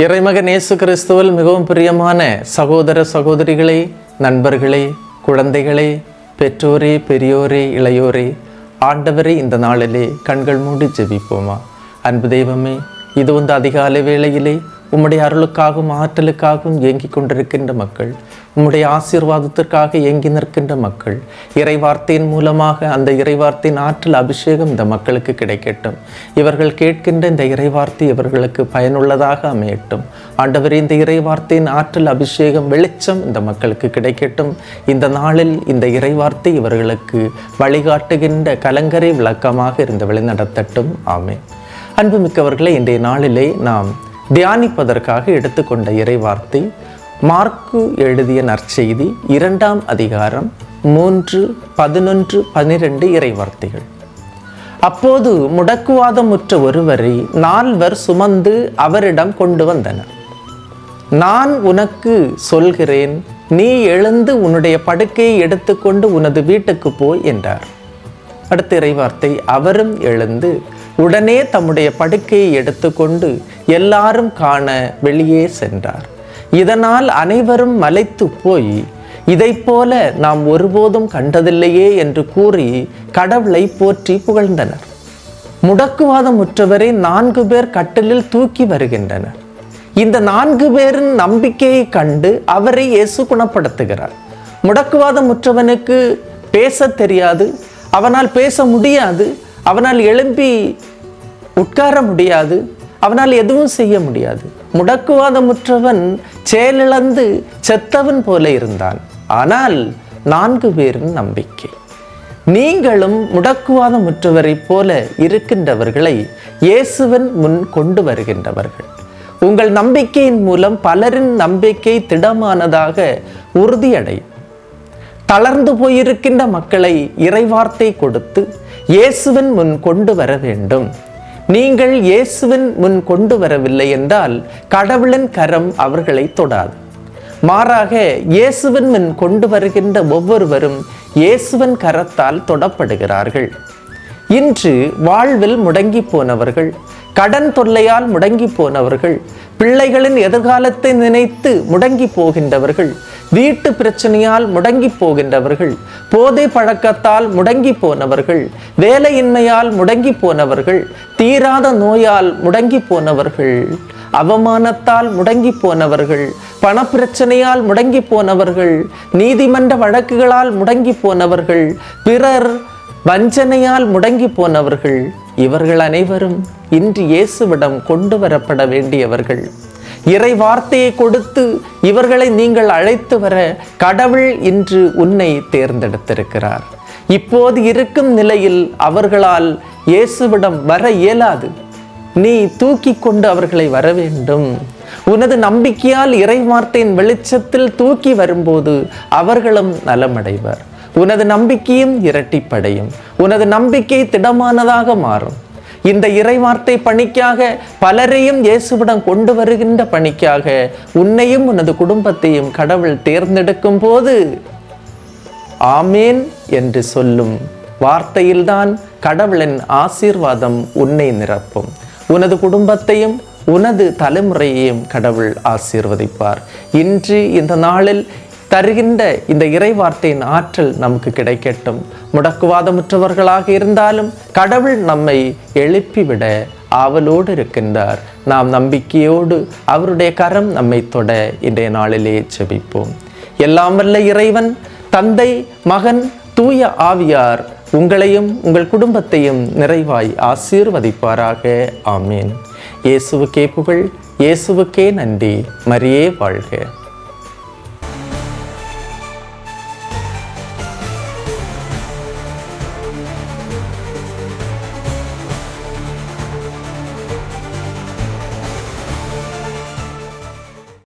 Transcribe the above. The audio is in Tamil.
இறைமகன் இயேசு கிறிஸ்துவில் மிகவும் பிரியமான சகோதர சகோதரிகளே நண்பர்களே குழந்தைகளே பெற்றோரே பெரியோரே இளையோரே ஆண்டவரே இந்த நாளிலே கண்கள் மூடி ஜெபிப்போமா? அன்பு தெய்வமே இது வந்து அதிகாலை வேளையிலே உம்முடைய அருளுக்காகவும் ஆற்றலுக்காகவும் இயங்கிக் கொண்டிருக்கின்ற மக்கள் உம்முடைய ஆசீர்வாதத்திற்காக ஏங்கி நிற்கின்ற மக்கள் இறைவார்த்தையின் மூலமாக அந்த இறைவார்த்தையின் ஆற்றல் அபிஷேகம் இந்த மக்களுக்கு கிடைக்கட்டும். இவர்கள் கேட்கின்ற இந்த இறைவார்த்தை இவர்களுக்கு பயனுள்ளதாக அமையட்டும். ஆண்டவர் இந்த இறைவார்த்தையின் ஆற்றல் அபிஷேகம் வெளிச்சம் இந்த மக்களுக்கு கிடைக்கட்டும். இந்த நாளில் இந்த இறைவார்த்தை இவர்களுக்கு வழிகாட்டுகின்ற கலங்கரை விளக்கமாக இருந்து வழிநடத்தட்டும். ஆமே அன்புமிக்கவர்களே இன்றைய நாளிலே நாம் தியானிப்பதற்காக எடுத்துக்கொண்ட இறைவார்த்தை மார்க்கு எழுதிய நற்செய்தி இரண்டாம் அதிகாரம் மூன்று பதினொன்று பனிரெண்டு இறைவார்த்தைகள். அப்போது முடக்குவாதமுற்ற ஒருவரை நால்வர் சுமந்து அவரிடம் கொண்டு வந்தனர். நான் உனக்கு சொல்கிறேன் நீ எழுந்து உன்னுடைய படுக்கையை எடுத்துக்கொண்டு உனது வீட்டுக்கு போய் என்றார். அடுத்த இறைவார்த்தை அவரும் எழுந்து உடனே தம்முடைய படுக்கையை எடுத்துக்கொண்டு எல்லாரும் காண வெளியே சென்றார். இதனால் அனைவரும் மலைத்து போய் இதைப் போல நாம் ஒருபோதும் கண்டதில்லையே என்று கூறி கடவுளை போற்றி புகழ்ந்தனர். முடக்குவாதமுற்றவரை நான்கு பேர் கட்டிலில் தூக்கி வருகின்றனர். இந்த நான்கு பேரின் நம்பிக்கையை கண்டு அவரை இயேசு குணப்படுத்துகிறார். முடக்குவாதமுற்றவனுக்கு பேச தெரியாது அவனால் பேச முடியாது அவனால் எழும்பி உட்கார முடியாது. அவனால் எதுவும் செய்ய முடியாது. முடக்குவாதமுற்றவன் செயலிழந்து செத்தவன் போல இருந்தான். ஆனால் நான்கு பேரின் நம்பிக்கை. நீங்களும் முடக்குவாதமுற்றவரைப் போல இருக்கின்றவர்களை இயேசுவன் முன் கொண்டு வருகின்றவர்கள். உங்கள் நம்பிக்கையின் மூலம் பலரின் நம்பிக்கை திடமானதாக உறுதியடையும். தளர்ந்து போயிருக்கின்ற மக்களை இறைவார்த்தை கொடுத்து இயேசுவின் முன் கொண்டு வர வேண்டும். நீங்கள் இயேசுவின் முன் கொண்டு வரவில்லை என்றால் கடவுளின் கரம் அவர்களை தொடாது. மாறாக இயேசுவின் முன் கொண்டு வருகின்ற ஒவ்வொருவரும் இயேசுவின் கரத்தால் தொடப்படுகிறார்கள். இன்று வாழ்வில் முடங்கி போனவர்கள் கடன் தொல்லையால் முடங்கி போனவர்கள் பிள்ளைகளின் எதிர்காலத்தை நினைத்து முடங்கி போகின்றவர்கள் வீட்டு பிரச்சனையால் முடங்கி போகின்றவர்கள் போதை பழக்கத்தால் முடங்கி போனவர்கள் வேலையின்மையால் முடங்கி போனவர்கள் தீராத நோயால் முடங்கி போனவர்கள் அவமானத்தால் முடங்கி போனவர்கள் பணப்பிரச்சனையால் முடங்கி போனவர்கள் நீதிமன்ற வழக்குகளால் முடங்கி போனவர்கள் பிறர் வஞ்சனையால் முடங்கி போனவர்கள் இவர்கள் அனைவரும் இன்று இயேசுவிடம் கொண்டு வரப்பட வேண்டியவர்கள். இறை வார்த்தையை கொடுத்து இவர்களை நீங்கள் அழைத்து வர கடவுள் இன்று உன்னை தேர்ந்தெடுத்திருக்கிறார். இப்போது இருக்கும் நிலையில் அவர்களால் இயேசுவிடம் வர இயலாது. நீ தூக்கி கொண்டு அவர்களை வர வேண்டும். உனது நம்பிக்கையால் இறை வார்த்தையின் வெளிச்சத்தில் தூக்கி வரும்போது அவர்களும் நலமடைவர். உனது நம்பிக்கையும் இரட்டிப்படையும். உனது நம்பிக்கை திடமானதாக மாறும். இந்த இறைவார்த்தை பணிக்காக பலரையும் இயேசுவிடம் கொண்டு வருகின்ற பணிக்காக உன்னையும் உனது குடும்பத்தையும் கடவுள் தேர்ந்தெடுக்கும் போது ஆமேன் என்று சொல்லும். வார்த்தையில்தான் கடவுளின் ஆசீர்வாதம் உன்னை நிரப்பும். உனது குடும்பத்தையும் உனது தலைமுறையையும் கடவுள் ஆசீர்வதிப்பார். இன்று இந்த நாளில் தருகின்ற இந்த இறைவார்த்தையின் ஆற்றல் நமக்கு கிடைக்கட்டும். முடக்குவாதமுற்றவர்களாக இருந்தாலும் கடவுள் நம்மை எழுப்பிவிட ஆவலோடு இருக்கின்றார். நாம் நம்பிக்கையோடு அவருடைய கரம் நம்மை தொட இன்றைய நாளிலே செபிப்போம் எல்லாம் வல்ல இறைவன் தந்தை மகன் தூய ஆவியார் உங்களையும் உங்கள் குடும்பத்தையும் நிறைவாய் ஆசீர்வதிப்பாராக. ஆமீன். இயேசுவுக்கே புகழ் இயேசுவுக்கே நன்றி. மரியே வாழ்க.